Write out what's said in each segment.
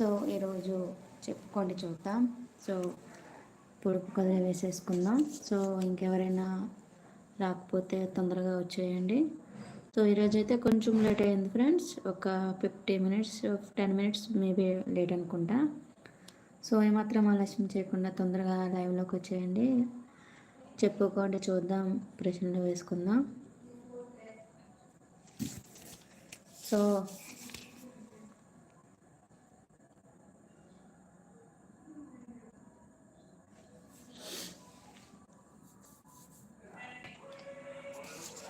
So ఈరోజు చెప్పుకోండి చూద్దాం. సో పొడుపు కథలు వేసేసుకుందాం. సో ఇంకెవరైనా రాకపోతే తొందరగా వచ్చేయండి. సో ఈరోజు అయితే కొంచెం లేట్ అయింది ఫ్రెండ్స్. ఒక fifty minutes ten minutes maybe late అనుకుంటా. సో ఏమాత్రం ఆలస్యం చేయకుండా తొందరగా లైవ్లోకి వచ్చేయండి. చెప్పుకోండి చూద్దాం ప్రశ్నలు వేసుకుందాం. సో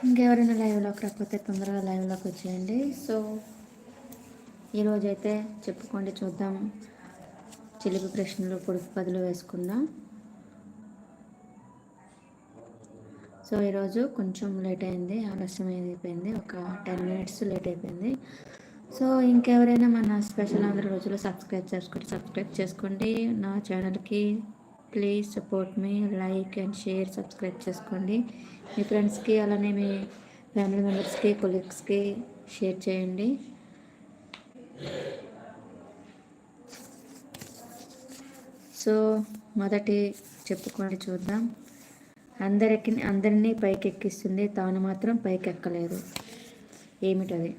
ఇంకెవరైనా లైవ్లోకి రాకపోతే తొందరగా లైవ్లోకి వచ్చేయండి. సో ఈరోజైతే చెప్పుకోండి చూద్దాం. చిలుపు ప్రశ్నలు పొడుపు పదులు వేసుకుందాం. సో ఈరోజు కొంచెం లేట్ అయింది ఆలస్యం అయిపోయింది ఒక టెన్ మినిట్స్ లేట్ అయిపోయింది. సో ఇంకెవరైనా మన స్పెషల్ అందరి రోజులు సబ్స్క్రైబ్ చేసుకోండి సబ్స్క్రైబ్ చేసుకోండి. నా ఛానల్కి ప్లీజ్ సపోర్ట్ మీ లైక్ అండ్ షేర్ సబ్స్క్రైబ్ చేసుకోండి. మీ ఫ్రెండ్స్కి అలానే మీ ఫ్యామిలీ మెంబర్స్కి కొలీగ్స్కి షేర్ చేయండి. సో మొదటి చెప్పుకోండి చూద్దాం. అందరికి అందరినీ పైకెక్కిస్తుంది. తాను మాత్రం పైకెక్కలేదు. ఏమిటది?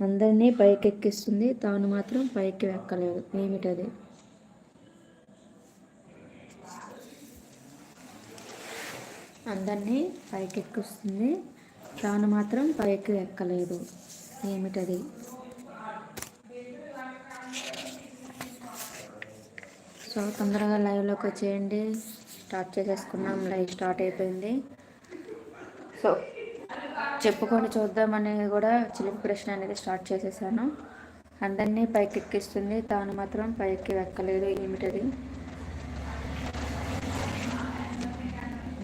అందరినీ పైకెక్కిస్తుంది. తాను మాత్రం పైకి ఎక్కలేదు. ఏమిటది? అందరినీ పైకెక్కిస్తుంది. తాను మాత్రం పైకి ఎక్కలేదు ఏమిటది? సో తొందరగా లైవ్లోకి వచ్చేయండి. స్టార్ట్ చేసేసుకున్నాం. లైవ్ స్టార్ట్ అయిపోయింది. సో చెప్పుకొని చూద్దామని కూడా చిలిపి ప్రశ్న అనేది స్టార్ట్ చేసేసాను. అందరినీ పైకి ఎక్కిస్తుంది తాను మాత్రం పైకి ఎక్కలేదు ఏమిటది?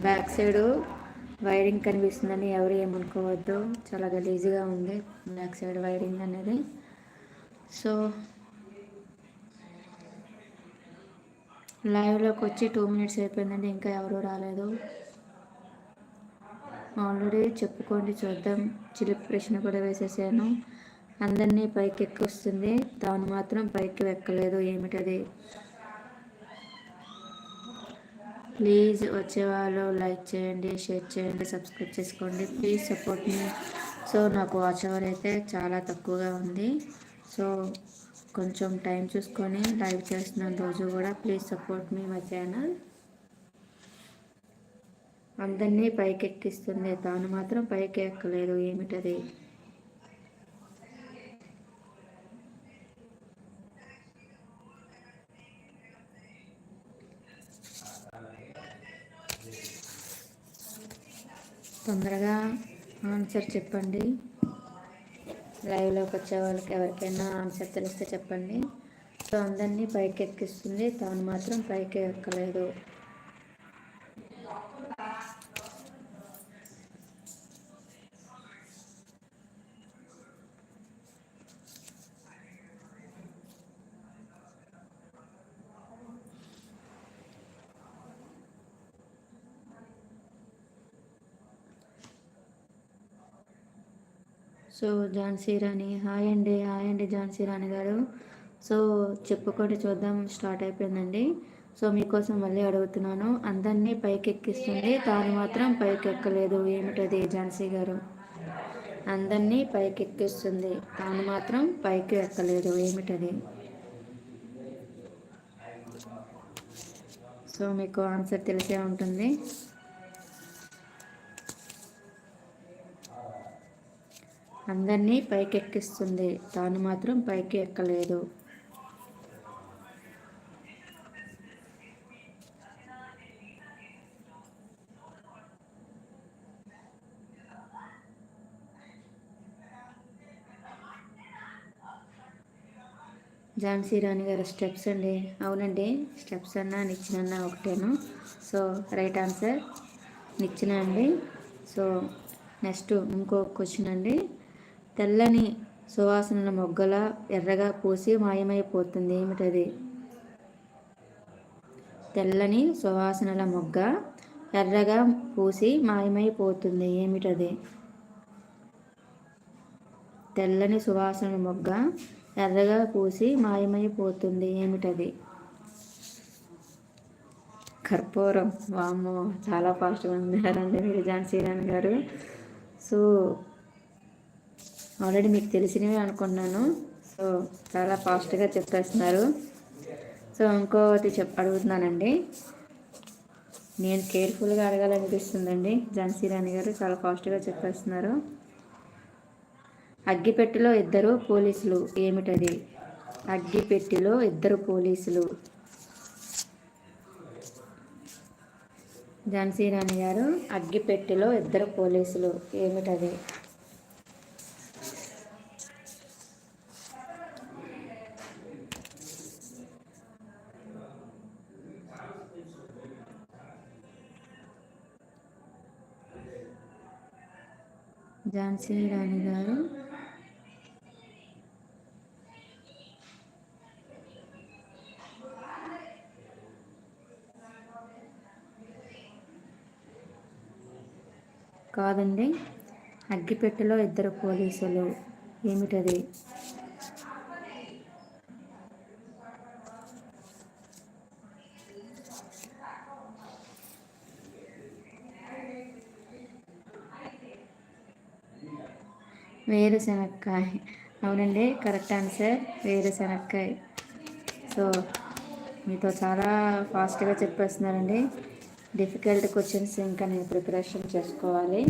బ్యాక్ సైడ్ వైరింగ్ కనిపిస్తుందని ఎవరు ఏమనుకోవద్దు. చాలా గలీజ్గా ఉంది బ్యాక్ సైడ్ వైరింగ్ అనేది. సో లైవ్లోకి వచ్చి టూ మినిట్స్ అయిపోయిందండి ఇంకా ఎవరు రాలేదు. ఆల్రెడీ చెప్పుకోండి చూద్దాం. చిలిపి ప్రశ్న కూడా వేసేసాను. అందరినీ పైకి ఎక్కొస్తుంది తాను మాత్రం పైకి ఎక్కలేదు ఏమిటది? ప్లీజ్ వచ్చేవాళ్ళు లైక్ చేయండి షేర్ చేయండి సబ్స్క్రైబ్ చేసుకోండి. ప్లీజ్ సపోర్ట్ మీ. సో నాకు వాచ్ అవర్ అయితే చాలా తక్కువగా ఉంది. సో కొంచెం టైం చూసుకొని లైవ్ చేస్తున్న రోజు కూడా ప్లీజ్ సపోర్ట్ మీ మై ఛానల్. అందరినీ పైకెక్కిస్తుంది తాను మాత్రం పైకి ఎక్కలేదు ఏమిటది? తొందరగా ఆన్సర్ చెప్పండి. లైవ్లోకి వచ్చే వాళ్ళకి ఎవరికైనా ఆన్సర్ తెలిస్తే చెప్పండి. సో అందరినీ పైకి ఎక్కిస్తుంది తాను మాత్రం పైకి ఎక్కలేదు సో ఝాన్సీ రాణి హాయ్ అండి హాయ్ అండి ఝాన్సీ రాణి గారు. సో చెప్పుకోండి చూద్దాం స్టార్ట్ అయిపోయిందండి. సో మీకోసం మళ్ళీ అడుగుతున్నాను. అందరినీ పైకి ఎక్కిస్తుంది తాను మాత్రం పైకి ఎక్కలేదు ఏమిటది ఝాన్సీ గారు? అందరినీ పైకి ఎక్కిస్తుంది తాను మాత్రం పైకి ఎక్కలేదు ఏమిటది? సో మీకు ఆన్సర్ తెలిసే ఉంటుంది. అందరినీ పైకెక్కిస్తుంది. తాను మాత్రం పైకి ఎక్కలేదు ఝాన్సీ రాణి గారు స్టెప్స్ అండి. అవునండి స్టెప్స్ అన్నా నిచ్చిన ఒకటేను? సో రైట్ ఆన్సర్ నిచ్చిన అండి. సో నెక్స్ట్ ఇంకో క్వశ్చన్ అండి. తెల్లని సువాసనల మొగ్గల ఎర్రగా పూసి మాయమైపోతుంది. ఏమిటది? తెల్లని సువాసనల మొగ్గ ఎర్రగా పూసి మాయమైపోతుంది. ఏమిటది? తెల్లని సువాసన మొగ్గ ఎర్రగా పూసి మాయమైపోతుంది. ఏమిటది? కర్పూరం. వామ్మో చాలా ఫాస్ట్గా ఉన్నారండి మీరు ఝాన్సీ రాణి గారు. సో ఆల్రెడీ మీకు తెలిసినవి అనుకున్నాను. సో చాలా ఫాస్ట్గా చెప్పేస్తున్నారు. సో ఇంకోటి చెప్ అడుగుతున్నానండి. నేను కేర్ఫుల్గా అడగాలనిపిస్తుందండి. ఝాన్సీ రాణి గారు చాలా ఫాస్ట్గా చెప్పేస్తున్నారు. అగ్గిపెట్టెలో ఇద్దరు పోలీసులు ఏమిటది? అగ్గిపెట్టెలో ఇద్దరు పోలీసులు. ఝాన్సీ రాణి గారు అగ్గిపెట్టెలో ఇద్దరు పోలీసులు ఏమిటది? ఝాన్సీ రాణి గారు? కాదండి. అగ్గిపెట్టెలో ఇద్దరు పోలీసులు. ఏమిటది? వేరుశనక్కాయ. అవునండి కరెక్ట్ ఆన్సర్. వేరుశనక్కాయ. సో మీతో చాలా ఫాస్ట్గా చెప్పేస్తున్నారండి. డిఫికల్ట్ క్వశ్చన్స్ ఇంకా నేను ప్రిపరేషన్ చేసుకోవాలి.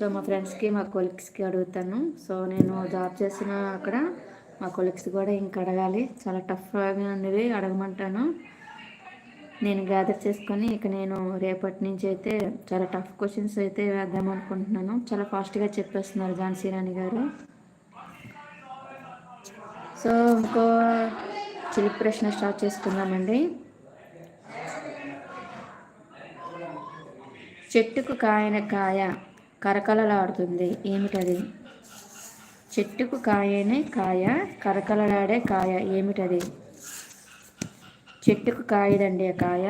సో మా ఫ్రెండ్స్కి మా కొలిక్స్కి అడుగుతాను. సో నేను జాబ్ చేసిన అక్కడ. మా కొలిక్స్ కూడా ఇంకా అడగాలి. చాలా టఫ్గా ఉండేవి అడగమంటాను. నేను గ్యాదర్ చేసుకొని ఇక నేను రేపటి నుంచి అయితే చాలా టఫ్ క్వశ్చన్స్ అయితే వేద్దాం అనుకుంటున్నాను. చాలా ఫాస్ట్గా చెప్పేస్తున్నారు ఝాన్సీ రాణి గారు. సో ఇంకో చిలి ప్రశ్న స్టార్ట్ చేసుకుందామండి. చెట్టుకు కాయన కాయ కరకలలాడుతుంది. ఏమిటది? చెట్టుకు కాయనే కాయ కరకలలాడే కాయ. ఏమిటది? చెట్టుకు కాయదండి ఆ కాయ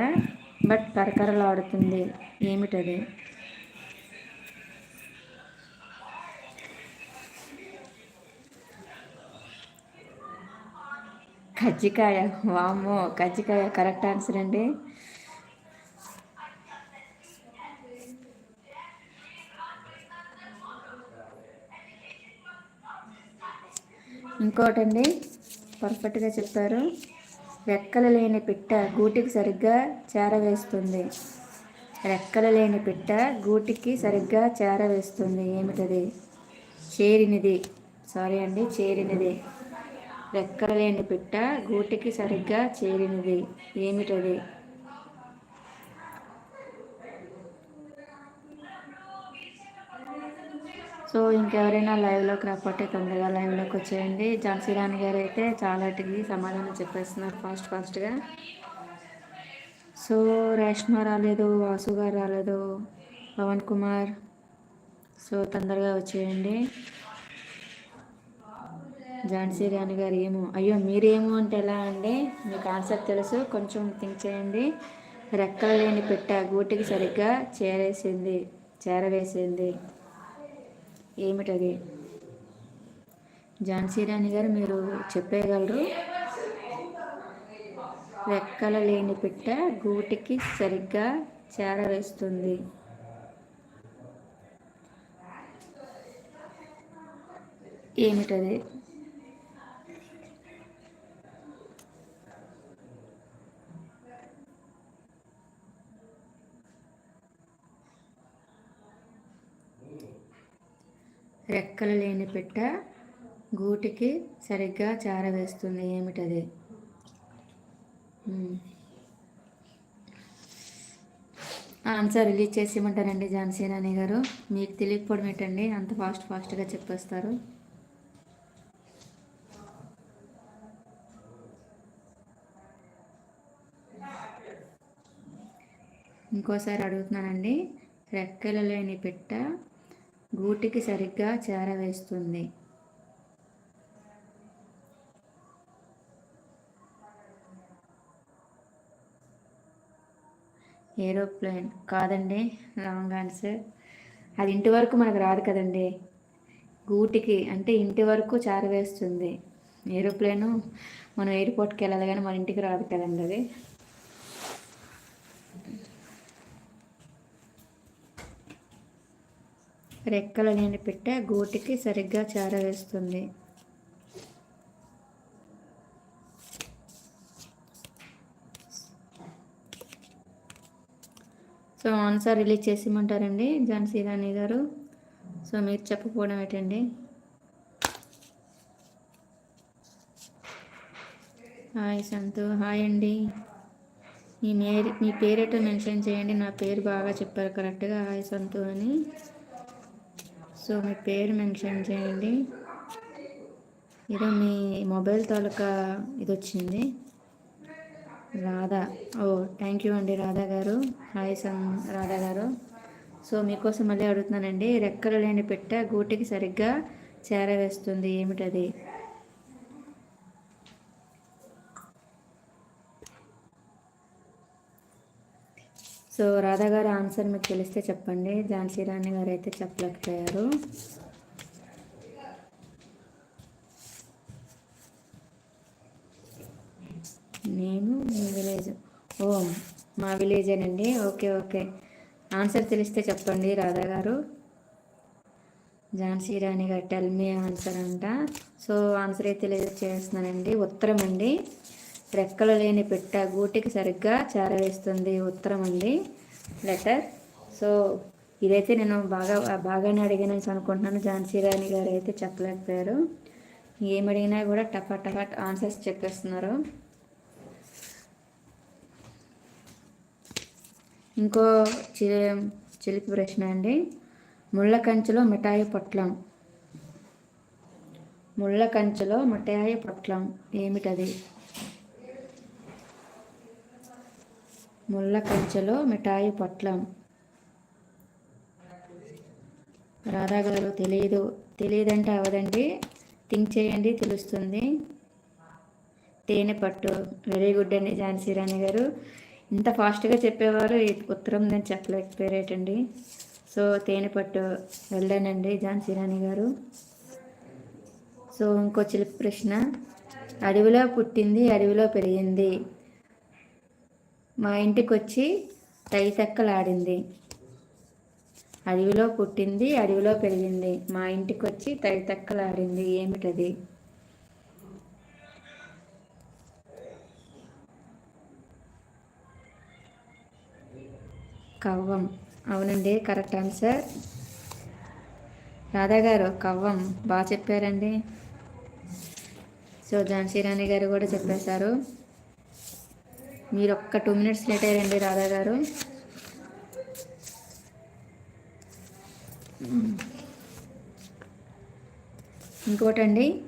బట్ కరకరలాడుతుంది. ఏమిటది? కజ్జికాయ. వామో కజ్జికాయ కరెక్ట్ ఆన్సర్ అండి. ఇంకోటండి పర్ఫెక్ట్గా చెప్పారు రెక్కలు లేని పిట్ట గూటికి సరిగ్గా చేరవేస్తుంది. రెక్కలు లేని పిట్ట గూటికి సరిగ్గా చేరవేస్తుంది. ఏమిటది? చేరినది. సారీ అండి చేరినది. రెక్కలు లేని పిట్ట గూటికి సరిగ్గా చేరినది. ఏమిటది? సో ఇంకెవరైనా లైవ్లోకి రాకపోతే తొందరగా లైవ్లోకి వచ్చేయండి. ఝాన్సీ రాణి గారు అయితే చాలాటికి సమాధానం చెప్పేస్తున్నారు ఫాస్ట్ ఫాస్ట్గా. సో రేష్మ రాలేదు వాసు గారు రాలేదు పవన్ కుమార్. సో తొందరగా వచ్చేయండి. ఝాన్సీ రాణి గారు ఏమో అయ్యో మీరేమో అంటే ఎలా అండి? మీకు ఆన్సర్ తెలుసు కొంచెం థింక్ చేయండి. రెక్కలు లేని పెట్ట గూటికి సరిగ్గా చేరేసింది చేరవేసింది. ఏమిటది? ఝాన్సీ రాణి గారు మీరు చెప్పేయగలరు. రెక్కల లేని పిట్ట గూటికి సరిగ్గా చేరవేస్తుంది. ఏమిటది? రెక్కలు లేని పిట్ట గూటికి సరిగ్గా చారవేస్తుంది ఏమిటది? ఆన్సర్ రిలీజ్ చేసి ఇవ్వమంటారండి ఝాన్సీ నాని గారు. మీకు తెలియకపోవడం ఏంటండి? అంత ఫాస్ట్ ఫాస్ట్గా చెప్పేస్తారు. ఇంకోసారి అడుగుతున్నానండి. రెక్కలు లేని పిట్ట గూటికి సరిగ్గా చేరవేస్తుంది. ఏరోప్లేన్ కాదండి రాంగ్ ఆన్సర్. అది ఇంటి వరకు మనకు రాదు కదండి. గూటికి అంటే ఇంటి వరకు చేరవేస్తుంది. ఏరోప్లేను మనం ఎయిర్పోర్ట్కి వెళ్ళాలి కానీ మన ఇంటికి రాదు కదండి అది. రెక్కల నేను పెట్టే గూటికి సరిగ్గా చేరవేస్తుంది. సో ఆన్సర్ రిలీజ్ చేసిమంటారండి ఝాన్సీ రాణి గారు సో మీరు చెప్పకపోవడం ఏంటండి? హాయ్ సంతు హాయ్ అండి. మీ మేరి మీ పేరేటో మెన్షన్ చేయండి నా పేరు బాగా చెప్పారు కరెక్ట్గా. హాయ్ సంతు అని. సో మీ పేరు మెన్షన్ చేయండి. ఏదో మీ మొబైల్ తాలూకా ఇది వచ్చింది రాధా ఓ థ్యాంక్ యూ అండి రాధా గారు. హాయ్ సం రాధా గారు. సో మీకోసం మళ్ళీ అడుగుతున్నానండి రెక్కలు లేని పెట్ట గూటికి సరిగ్గా చేరవేస్తుంది. ఏమిటది? సో రాధా గారు ఆన్సర్ మీకు తెలిస్తే చెప్పండి. ఝాన్సీ రాణి గారు అయితే చెప్పలేకపోయారు. నేను మీ విలేజ్ ఓ మా విలేజేనండి ఓకే ఓకే. ఆన్సర్ తెలిస్తే చెప్పండి రాధా గారు. ఝాన్సీ రాణి గారు టెల్ మీ ఆన్సర్ అంట. సో ఆన్సర్ అయితే తెలియజేస్తున్నానండి. ఉత్తరం అండి. రెక్కలు లేని పిట్ట గూటికి సరిగ్గా చేరవేస్తుంది ఉత్తరం అండి. లెటర్. సో ఇదైతే నేను బాగా బాగానే అడిగిన అనుకుంటున్నాను. ఝాన్సీ రాణి గారు అయితే చెప్పలేకపోయారు. ఏమి అడిగినా కూడా టపా టపా ఆన్సర్స్ చెప్పేస్తున్నారు. ఇంకో చిలిపి ప్రశ్న అండి. ముళ్ళ కంచెలో మిఠాయి పొట్లం. ముళ్ళ కంచెలో మిఠాయి పొట్లం. ఏమిటది? ముళ్ళ కంచెలో మిఠాయి పొట్లం. రాధాగారు తెలియదు తెలియదంటే అవదండి. థింక్ చేయండి తెలుస్తుంది. తేనె పట్టు. వెరీ గుడ్ అండి ఝాన్సీ రాణి గారు. ఇంత ఫాస్ట్గా చెప్పేవారు ఉత్తరం నేను చెప్పలేకపోయారేటండి. సో తేనె పట్టు వెళ్ళానండి ఝాన్సీ రాణి గారు. సో ఇంకో చిలుపు ప్రశ్న. అడవిలో పుట్టింది అడవిలో పెరిగింది. మా ఇంటికి వచ్చి తైతక్కలాడింది. అడవిలో పుట్టింది అడవిలో పెరిగింది. మా ఇంటికి వచ్చి తైతక్కలాడింది. ఏమిటది? కవ్వం. అవునండి కరెక్ట్ ఆన్సర్. రాధా గారు కవ్వం. బాగా చెప్పారండి. సో ఝాన్సీ రాణి గారు కూడా చెప్పేశారు. మీరు ఒక్క టూ మినిట్స్ లేట్ అయ్యారండి రాధా గారు. ఇంకోటండి.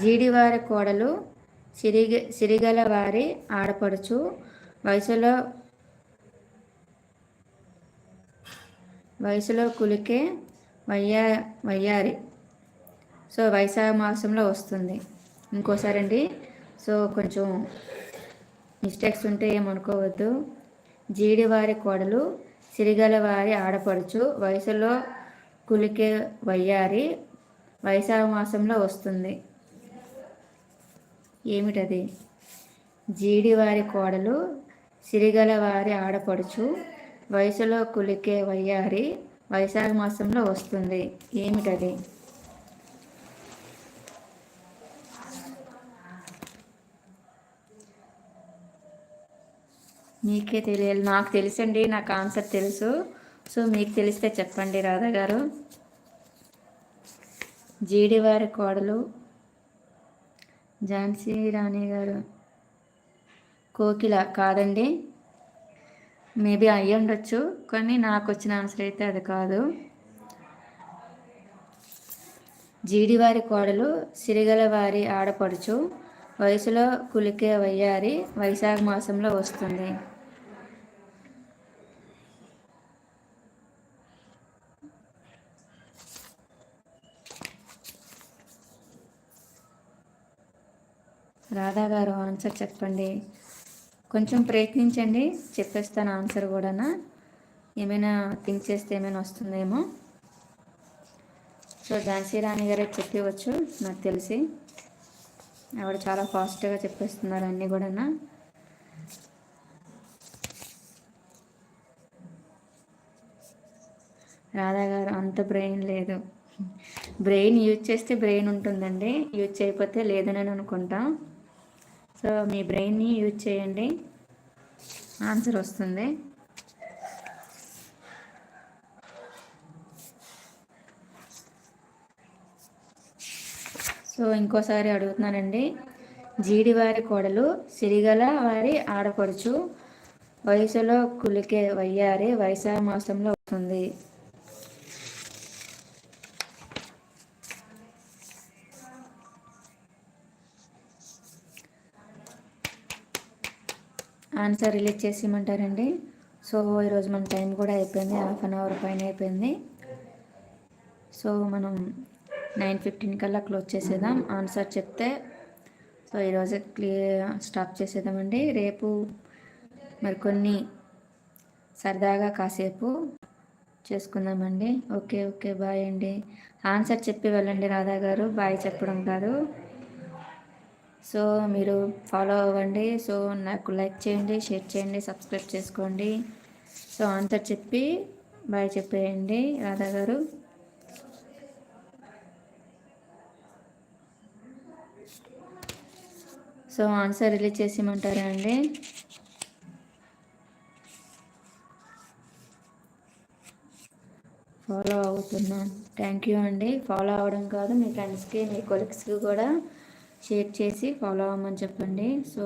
జీడివారి కోడలు సిరిగ సిరిగల వారి ఆడపడుచు వయసులో వయసులో కులికే వయ్యా వయ్యారి. సో వైశాఖ మాసంలో వస్తుంది. ఇంకోసారి అండి సో కొంచెం మిస్టేక్స్ ఉంటే ఏమనుకోవద్దు. జీడివారి కోడలు సిరిగల వారి ఆడపడుచు వయసులో కులికే వయ్యారి వైశాఖ మాసంలో వస్తుంది. ఏమిటది? జీడివారి కోడలు సిరిగల వారి ఆడపడుచు వయసులో కులికే వయ్యారి వైశాఖ మాసంలో వస్తుంది. ఏమిటది? మీకే తెలియాలి. నాకు తెలుసండి నాకు ఆన్సర్ తెలుసు. సో మీకు తెలిస్తే చెప్పండి రాధా గారు. జీడివారి కోడలు ఝాన్సీ రాణి గారు. కోకిల కాదండి. మేబీ అయ్యి ఉండొచ్చు కానీ నాకు వచ్చిన ఆన్సర్ అయితే అది కాదు. జీడివారి కోడలు సిరిగల వారి ఆడపడుచు. వయసులో కులికే వయ్యారి వైశాఖ మాసంలో వస్తుంది. రాధా గారు ఆన్సర్ చెప్పండి. కొంచెం ప్రయత్నించండి. చెప్పేస్తాను ఆన్సర్ కూడా ఏమైనా థింక్ చేస్తే ఏమైనా వస్తుందేమో. సో ఝాన్సీ రాణి గారే చెప్పవచ్చు నాకు తెలిసి. ఆవిడ చాలా ఫాస్ట్గా చెప్పేస్తున్నారు అన్నీ కూడా రాధా గారు అంత బ్రెయిన్ లేదు. బ్రెయిన్ యూజ్ చేస్తే బ్రెయిన్ ఉంటుందండి. యూజ్ చేయకపోతే లేదని అనుకుంటా. సో మీ బ్రెయిన్ని యూజ్ చేయండి. ఆన్సర్ వస్తుంది. సో ఇంకోసారి అడుగుతున్నానండి. జీడి వారి కోడలు సిరిగల వారి ఆడపడుచు వయసులో కులికే వయ్యారి వైశాఖ మాసంలో వస్తుంది. ఆన్సర్ రిలీజ్ చేసి ఇమ్మంటారండి సో ఈరోజు మన టైం కూడా అయిపోయింది. హాఫ్ అన్ అవర్ పైన అయిపోయింది. సో మనం నైన్ ఫిఫ్టీన్ కల్లా క్లోజ్ చేసేద్దాం. ఆన్సర్ చెప్తే సో ఈరోజు క్లియర్ స్టాప్ చేసేద్దామండి. రేపు మరికొన్ని సరదాగా కాసేపు చేసుకుందామండి. ఓకే ఓకే బాయ్ అండి. ఆన్సర్ చెప్పి వెళ్ళండి రాధా గారు. బాయ్ చెప్పడం కాదు. సో మీరు ఫాలో అవ్వండి. సో నాకు లైక్ చేయండి షేర్ చేయండి సబ్స్క్రైబ్ చేసుకోండి. సో ఆన్సర్ చెప్పి బాయ్ చెప్పేయండి రాధా గారు. సో ఆన్సర్ రిలీజ్ చేసేయమంటారా అండి? ఫాలో అవుతున్నాను థ్యాంక్ యూ అండి. ఫాలో అవ్వడం కాదు మీ ఫ్రెండ్స్కి మీ కొలీగ్స్కి కూడా షేర్ చేసి ఫాలో అవ్వమని చెప్పండి. సో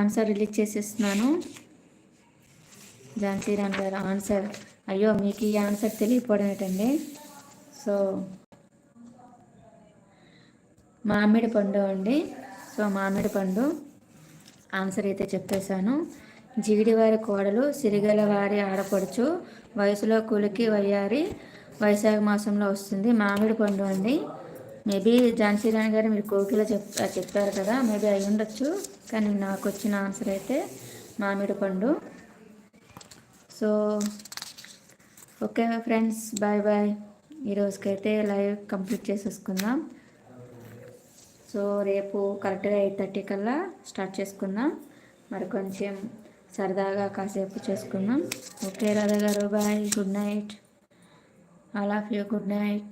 ఆన్సర్ రిలీజ్ చేసేస్తున్నాను. ఝాన్సీ రాణి గారు ఆన్సర్. అయ్యో మీకు ఈ ఆన్సర్ తెలియకపోవడం ఏంటండి? సో మామిడి పండు అండి. సో మామిడి పండు ఆన్సర్ అయితే చెప్పేశాను. జీడివారి కోడలు సిరిగల వారి ఆడపడుచు వయసులో కులికి వయ్యారి వైశాఖ మాసంలో వస్తుంది. మామిడి పండు అండి. మేబీ ఝాన్సీ రాణి గారు మీరు కోకిల చెప్ చెప్పారు కదా మేబీ అయి ఉండొచ్చు. కానీ నాకు వచ్చిన ఆన్సర్ అయితే మామిడి పండు. So okay friends bye bye. ఈరోజుకైతే live complete చేసేసుకుందాం. సో రేపు కరెక్ట్గా ఎయిట్ థర్టీ కల్లా స్టార్ట్ చేసుకుందాం. మరి కొంచెం సరదాగా కాసేపు చేసుకుందాం. Okay Radha garu bye good night. All of you good night.